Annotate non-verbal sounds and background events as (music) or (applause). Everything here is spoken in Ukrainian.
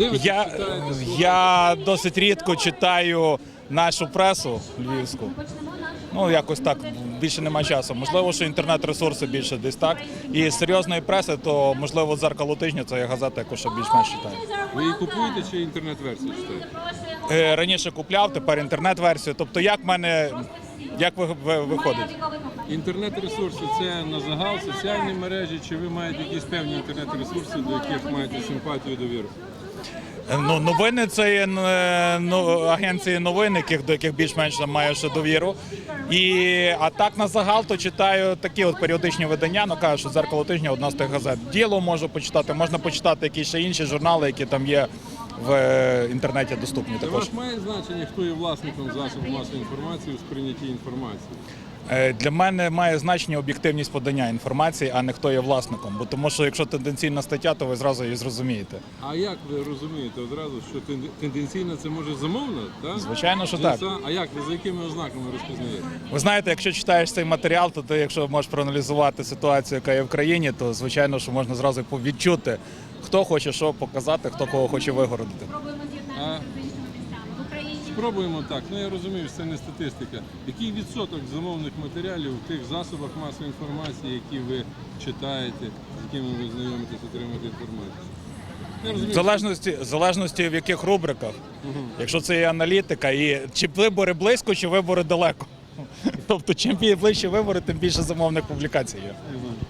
Дивитесь, Я, я досить рідко читаю нашу пресу львівську. Ну, якось так, більше немає часу. Можливо, що інтернет-ресурси більше десь так. І серйозної преси, то можливо дзеркало тижня це є газета, яку ще більш-менш читаю. Ви її купуєте чи інтернет-версію читаєте? Раніше купляв, тепер інтернет-версію. Тобто, як в мене як ви, ви- виходить? Інтернет-ресурси це на загал, соціальні мережі, чи ви маєте якісь певні інтернет-ресурси, до яких маєте симпатію і довіру? Е, Ну, новини це є е, ну, агенції новин, яких, до яких більш-менш маю ще довіру. І, а так на загал то читаю такі от періодичні видання, ну кажуть, що дзеркало тижня одна з тих газет. Діло можу почитати, можна почитати якісь ще інші журнали, які там є в е, інтернеті доступні також. має значення, хто є власником засобу масової інформації у сприйнятті інформації? Е, Для мене має значення об'єктивність подання інформації, а не хто є власником. Бо тому, що якщо тенденційна стаття, то ви зразу її зрозумієте. А як ви розумієте одразу, що тен- тенденційно це може замовно? Так? Звичайно, що так. А як ви за якими ознаками розпізнаєте? Ви знаєте, якщо читаєш цей матеріал, то ти, якщо можеш проаналізувати ситуацію, яка є в країні, то звичайно, що можна зразу відчути, хто хоче що показати, хто кого хоче вигородити. Спробуємо так. Ну я розумію, що це не статистика. Який відсоток замовних матеріалів в тих засобах масової інформації, які ви читаєте, з якими ви знайомитесь, отримуєте інформацію? Я В розумію, залежності, в залежності в яких рубриках. Якщо це є аналітика, і чи вибори близько, чи вибори далеко. (laughs) Тобто, чим ближче вибори, тим більше замовних публікацій є.